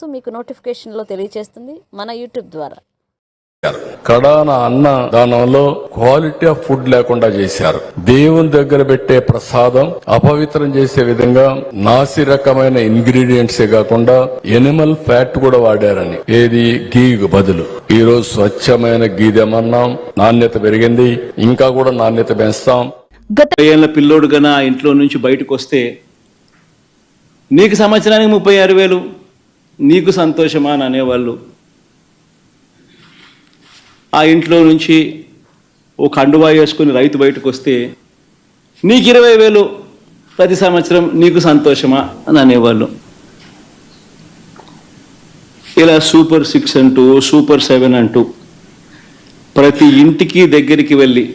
So మీకు నోటిఫికేషన్లో తెలియజేస్తుంది మన యూట్యూబ్ ద్వారా. కడాన అన్న దానంలో క్వాలిటీ ఆఫ్ ఫుడ్ లేకుండా చేశారు. దేవుని దగ్గర పెట్టే ప్రసాదం అపవిత్రం చేసే విధంగా నాసి రకమైన ఇంగ్రీడియంట్స్ కాకుండా ఎనిమల్ ఫ్యాట్ కూడా వాడారని. ఏది? గీ బదులు. ఈ రోజు స్వచ్ఛమైన గీ తెమన్నాం నాణ్యత పెరిగింది. ఇంకా కూడా నాణ్యత పెంచుతాం. గత ఏళ్ళ పిల్లోడు గన ఆ ఇంట్లో నుంచి బయటకు వస్తే నీకు సంవత్సరానికి ముప్పై ఆరు వేలు. నీకు సంతోషమా అని అనేవాళ్ళు. ఆ ఇంట్లో నుంచి ఓ కండువా వేసుకుని రైతు బయటకు వస్తే నీకు ఇరవై వేలు ప్రతి సంవత్సరం నీకు సంతోషమా? అని అనేవాళ్ళు. ఇలా సూపర్ సిక్స్ అంటూ సూపర్ సెవెన్ అంటూ ప్రతి ఇంటికి దగ్గరికి వెళ్ళి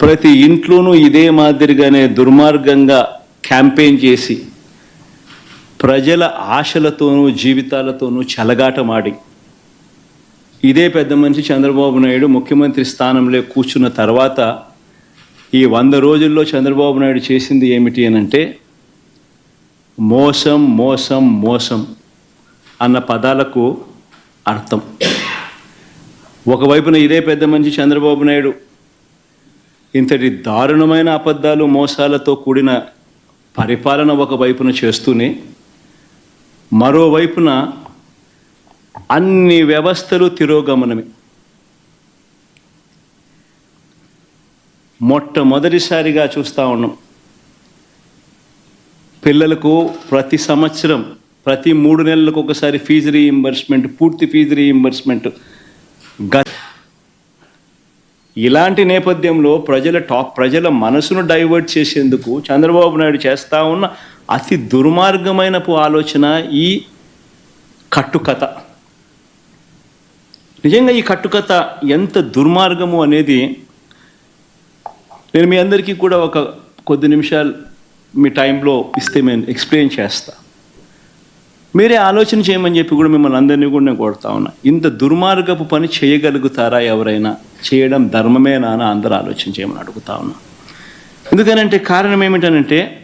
ప్రతి ఇంట్లోనూ ఇదే మాదిరిగానే దుర్మార్గంగా క్యాంపెయిన్ చేసి ప్రజల ఆశలతోనూ జీవితాలతోనూ చెలగాటమాడి. ఇదే పెద్ద మనిషి చంద్రబాబు నాయుడు ముఖ్యమంత్రి స్థానంలో కూర్చున్న తర్వాత ఈ వంద రోజుల్లో చంద్రబాబు నాయుడు చేసింది ఏమిటి అని అంటే మోసం మోసం మోసం అన్న పదాలకు అర్థం. ఒకవైపున ఇదే పెద్ద మనిషి చంద్రబాబు నాయుడు ఇంతటి దారుణమైన అబద్ధాలు మోసాలతో కూడిన పరిపాలన ఒకవైపున చేస్తూనే మరోవైపున అన్ని వ్యవస్థలు తిరోగమనమే. మొట్టమొదటిసారిగా చూస్తూ ఉన్నాం. పిల్లలకు ప్రతి సంవత్సరం ప్రతి మూడు నెలలకు ఒకసారి ఫీజు రీఇంబర్స్మెంట్ పూర్తి ఫీజు రీఇంబర్స్మెంట్ గత ఇలాంటి నేపథ్యంలో ప్రజల టాప్ ప్రజల మనసును డైవర్ట్ చేసేందుకు చంద్రబాబు నాయుడు చేస్తూ ఉన్న అతి దుర్మార్గమైనపు ఆలోచన ఈ కట్టుకథ. నిజంగా ఈ కట్టుకథ ఎంత దుర్మార్గము అనేది నేను మీ అందరికీ కూడా ఒక కొద్ది నిమిషాలు మీ టైంలో ఇస్తే నేను ఎక్స్ప్లెయిన్ చేస్తా. మీరే ఆలోచన చేయమని చెప్పి కూడా మిమ్మల్ని అందరినీ కూడా నేను కొడతా ఉన్నా. ఇంత దుర్మార్గపు పని చేయగలుగుతారా ఎవరైనా? చేయడం ధర్మమేనా అని అందరూ ఆలోచన చేయమని అడుగుతా ఉన్నా. ఎందుకనంటే కారణం ఏమిటనంటే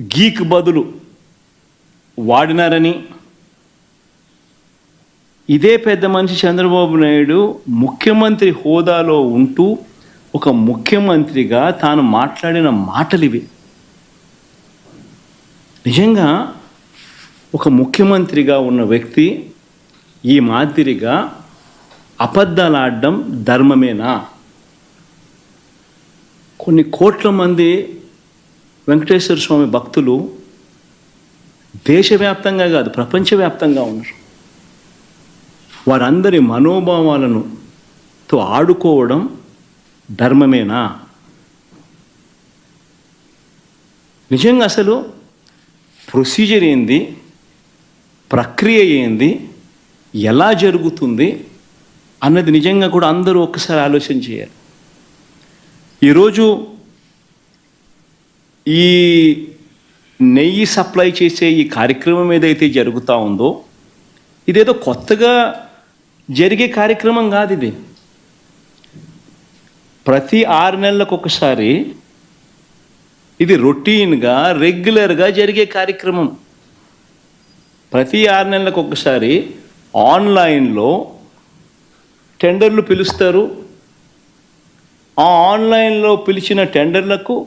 గీక్ బదులు వాడినారని. ఇదే పెద్ద మనిషి చంద్రబాబు నాయుడు ముఖ్యమంత్రి హోదాలో ఉంటూ ఒక ముఖ్యమంత్రిగా తాను మాట్లాడిన మాటలు ఇవి. నిజంగా ఒక ముఖ్యమంత్రిగా ఉన్న వ్యక్తి ఈ మాదిరిగా అబద్ధాలు ఆడడం ధర్మమేనా? కొన్ని కోట్ల మంది వెంకటేశ్వర స్వామి భక్తులు దేశవ్యాప్తంగా కాదు ప్రపంచవ్యాప్తంగా ఉన్నారు. వారందరి మనోభావాలను తో ఆడుకోవడం ధర్మమేనా? నిజంగా అసలు ప్రొసీజర్ ఏంది? ప్రక్రియ ఏంది? ఎలా జరుగుతుంది? అన్నది నిజంగా కూడా అందరూ ఒక్కసారి ఆలోచన చేయాలి. ఈరోజు ఈ నెయ్యి సప్లై చేసే ఈ కార్యక్రమం ఏదైతే జరుగుతూ ఉందో ఇదేదో కొత్తగా జరిగే కార్యక్రమం కాదు ఇది. ప్రతి ఆరు నెలలకు ఒకసారి ఇది రొటీన్గా రెగ్యులర్గా జరిగే కార్యక్రమం. ప్రతి ఆరు నెలలకు ఒకసారి ఆన్లైన్లో టెండర్లు పిలుస్తారు. ఆ ఆన్లైన్లో పిలిచిన టెండర్లకు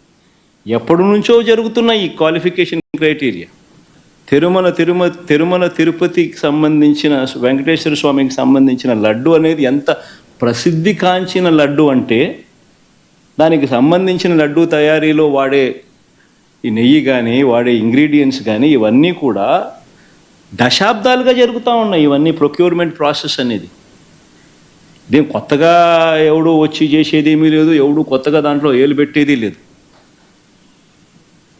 ఎప్పటి నుంచో జరుగుతున్న ఈ క్వాలిఫికేషన్ క్రైటీరియా తిరుమల తిరుమ తిరుమల తిరుపతికి సంబంధించిన వెంకటేశ్వర స్వామికి సంబంధించిన లడ్డు అనేది ఎంత ప్రసిద్ధి కాంచిన లడ్డు అంటే దానికి సంబంధించిన లడ్డు తయారీలో వాడే ఈ నెయ్యి కానీ వాడే ఇంగ్రీడియంట్స్ కానీ ఇవన్నీ కూడా దశాబ్దాలుగా జరుగుతూ ఉన్నాయి. ఇవన్నీ ప్రొక్యూర్మెంట్ ప్రాసెస్ అనేది. ఇదేం కొత్తగా ఎవడు వచ్చి చేసేది ఏమీ లేదు ఎవడు కొత్తగా దాంట్లో ఏలు పెట్టేది లేదు.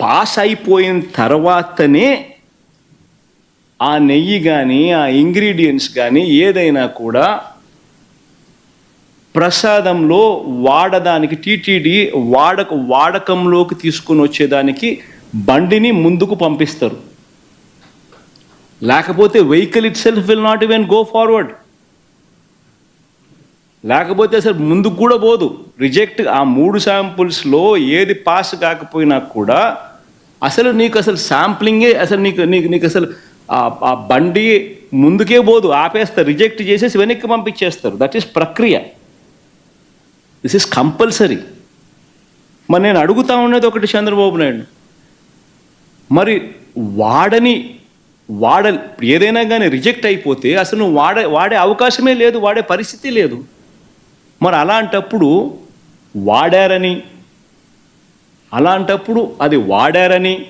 పాస్ అయిపోయిన తర్వాతనే ఆ నెయ్యి కానీ ఆ ఇంగ్రీడియంట్స్ కానీ ఏదైనా కూడా ప్రసాదంలో వాడదానికి టీటీడీ వాడక వాడకంలోకి తీసుకుని వచ్చేదానికి బండిని ముందుకు పంపిస్తారు. లేకపోతే vehicle itself will not even go forward. లేకపోతే అసలు ముందుకు కూడా పోదు. రిజెక్ట్ ఆ మూడు శాంపుల్స్లో ఏది పాస్ కాకపోయినా కూడా అసలు నీకు అసలు శాంప్లింగే అసలు నీకు నీకు నీకు అసలు ఆ- బండి ముందుకే పోదు. ఆపేస్తారు రిజెక్ట్ చేసేసి వెనక్కి పంపించేస్తారు. దట్ ఈస్ ప్రక్రియ. దిస్ ఇస్ కంపల్సరీ మరి నేను అడుగుతా ఉన్నది ఒకటి చంద్రబాబు నాయుడు. మరి వాడని వాడ ఏదైనా కానీ రిజెక్ట్ అయిపోతే అసలు వాడే వాడే అవకాశమే లేదు వాడే పరిస్థితి లేదు. మరి అలాంటప్పుడు వాడారని అలాంటప్పుడు అది వాడారని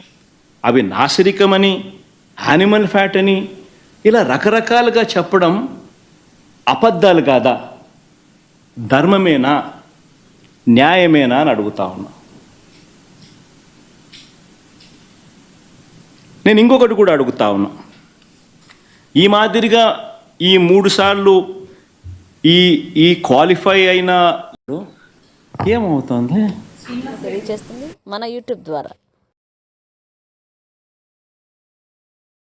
అవి నాసిరికమని యానిమల్ ఫ్యాట్ అని ఇలా రకరకాలుగా చెప్పడం అబద్ధాలు కాదా? ధర్మమేనా? న్యాయమేనా అని అడుగుతా ఉన్నా. నేను ఇంకొకటి కూడా అడుగుతా ఉన్నా. ఈ మాదిరిగా ఈ మూడుసార్లు ఈ ఈ క్వాలిఫై అయిన ఏమవుతుంది? మన యూట్యూబ్ ద్వారా.